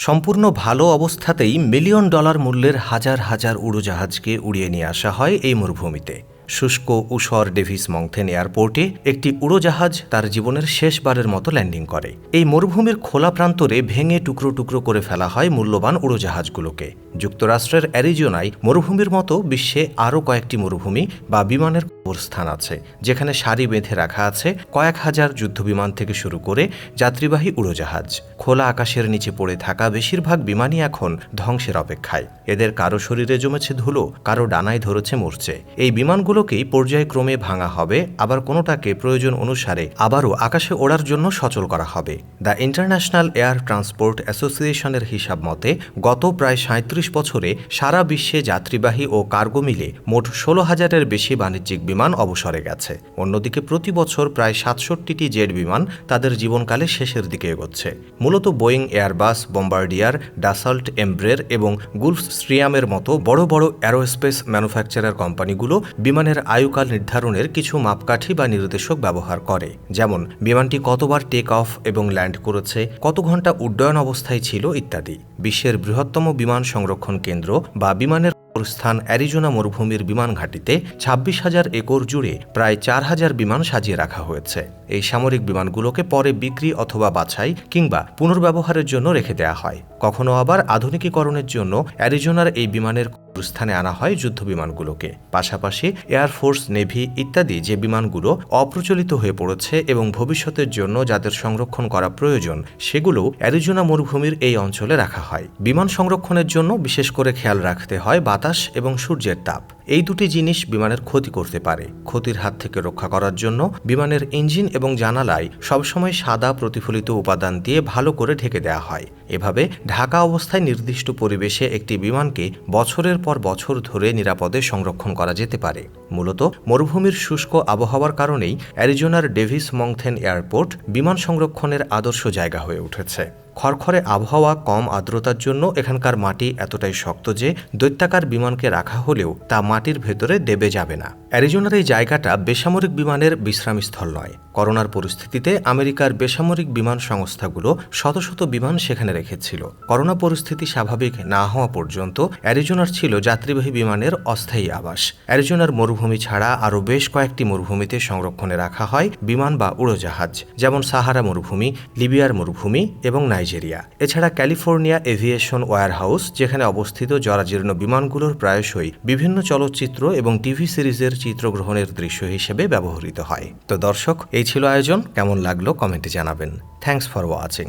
সম্পূর্ণ ভালো অবস্থাতেই মিলিয়ন ডলার মূল্যের হাজার হাজার উড়োজাহাজকে উড়িয়ে নিয়ে আসা হয় এই মরুভূমিতে। শুষ্ক উষর ডেভিস মংথেন এয়ারপোর্টে একটি উড়োজাহাজ তার জীবনের শেষবারের মতো ল্যান্ডিং করে। এই মরুভূমির খোলা প্রান্তরে ভেঙে টুকরো টুকরো করে ফেলা হয় মূল্যবান উড়োজাহাজগুলোকে। যুক্তরাষ্ট্রের অ্যারিজোনায় মরুভূমির মতো বিশ্বে আরও কয়েকটি মরুভূমি বা বিমানের স্থান আছে, যেখানে সারি বেঁধে রাখা আছে কয়েক হাজার যুদ্ধবিমান থেকে শুরু করে যাত্রীবাহী উড়োজাহাজ। খোলা আকাশের নিচে পড়ে থাকা বেশিরভাগ বিমানই এখন ধ্বংসের অপেক্ষায়। এদের কারও শরীরে জমেছে ধুলো, কারও ডানায় ধরেছে মরছে এই বিমানগুলোকেই পর্যায়ক্রমে ভাঙা হবে, আবার কোনোটাকে প্রয়োজন অনুসারে আবারও আকাশে ওড়ার জন্য সচল করা হবে। দ্য ইন্টারন্যাশনাল এয়ার ট্রান্সপোর্ট অ্যাসোসিয়েশনের হিসাব মতে, গত প্রায় সাঁত্রিশ বছরে সারা বিশ্বে যাত্রীবাহী ও কার্গো মিলে মোট ষোলো হাজারের বেশি বাণিজ্যিক বিমান অবসরে গেছে। অন্যদিকে প্রতি বছর প্রায় সাতষট্টিটি জেট বিমান তাদের জীবনকালে শেষের দিকে এগোচ্ছে। মূলত Boeing Airbus, Bombardier, Dassault Embraer এবং গুলফ স্ট্রিয়ামের মতো বড় বড় অ্যারোস্পেস ম্যানুফ্যাকচারার কোম্পানিগুলো বিমানের আয়ুকাল নির্ধারণের কিছু মাপকাঠি বা নির্দেশক ব্যবহার করে। যেমন, বিমানটি কতবার টেক অফ এবং ল্যান্ড করেছে, কত ঘণ্টা উড্ডয়ন অবস্থায় ছিল ইত্যাদি। বিশ্বের বৃহত্তম বিমান সংরক্ষণ কেন্দ্র বা বিমানের স্থান অ্যারিজোনা মরুভূমির বিমান ঘাঁটিতে ছাব্বিশ হাজার একর জুড়ে প্রায় চার হাজার বিমান সাজিয়ে রাখা হয়েছে। এই সামরিক বিমানগুলোকে পরে বিক্রি অথবা বাছাই কিংবা পুনর্ব্যবহারের জন্য রেখে দেওয়া হয়। কখনো আবার আধুনিকীকরণের জন্য অ্যারিজোনার এই বিমানের স্থানে আনা হয় যুদ্ধ বিমানগুলোকে। পাশাপাশি এয়ারফোর্স নেভি ইত্যাদি যে বিমানগুলো অপ্রচলিত হয়ে পড়েছে এবং ভবিষ্যতের জন্য যাদের সংরক্ষণ করা প্রয়োজন সেগুলো অ্যারিজোনা মরুভূমির এই অঞ্চলে রাখা হয়। বিমান সংরক্ষণের জন্য বিশেষ করে খেয়াল রাখতে হয় বাতাস এবং সূর্যের তাপ। এই দুটি জিনিস বিমানের ক্ষতি করতে পারে। ক্ষতির হাত থেকে রক্ষা করার জন্য বিমানের ইঞ্জিন এবং জানালায় সবসময় সাদা প্রতিফলিত উপাদান দিয়ে ভালো করে ঢেকে দেওয়া হয়। এভাবে ঢাকা অবস্থায় নির্দিষ্ট পরিবেশে একটি বিমানকে বছরের পর বছর ধরে নিরাপদে সংরক্ষণ করা যেতে পারে। মূলত মরুভূমির শুষ্ক আবহাওয়ার কারণেই অ্যারিজোনার ডেভিস মংথেন এয়ারপোর্ট বিমান সংরক্ষণের আদর্শ জায়গা হয়ে উঠেছে। খড়খড়ে আবহাওয়া কম আর্দ্রতার জন্য এখানকার মাটি এতটাই শক্ত যে দৈত্যাকার বিমানকে রাখা হলেও তা মাটির ভেতরে দেবে যাবে না। অ্যারিজোনার এই জায়গাটা বেসামরিক বিমানের বিশ্রামস্থল নয়। করোনার পরিস্থিতিতে আমেরিকার বেসামরিক বিমান সংস্থাগুলো শত শত বিমান সেখানে রেখেছিল। করোনা পরিস্থিতি স্বাভাবিক না হওয়া পর্যন্ত অ্যারিজোনার ছিল যাত্রীবাহী বিমানের অস্থায়ী আবাস। অ্যারিজোনার মরুভূমি ছাড়া আরও বেশ কয়েকটি মরুভূমিতে সংরক্ষণে রাখা হয় বিমান বা উড়োজাহাজ, যেমন সাহারা মরুভূমি, লিবিয়ার মরুভূমি এবং নাইজেরিয়া। এছাড়া ক্যালিফোর্নিয়া এভিয়েশন ওয়ার হাউস যেখানে অবস্থিত জরাজীর্ণ বিমানগুলোর প্রায়শই বিভিন্ন চলচ্চিত্র এবং টিভি সিরিজের চিত্রগ্রহণের দৃশ্য হিসেবে ব্যবহৃত হয়। তো দর্শক, এই ছিল আয়োজন। কেমন লাগল কমেন্টে জানাবেন। Thanks for watching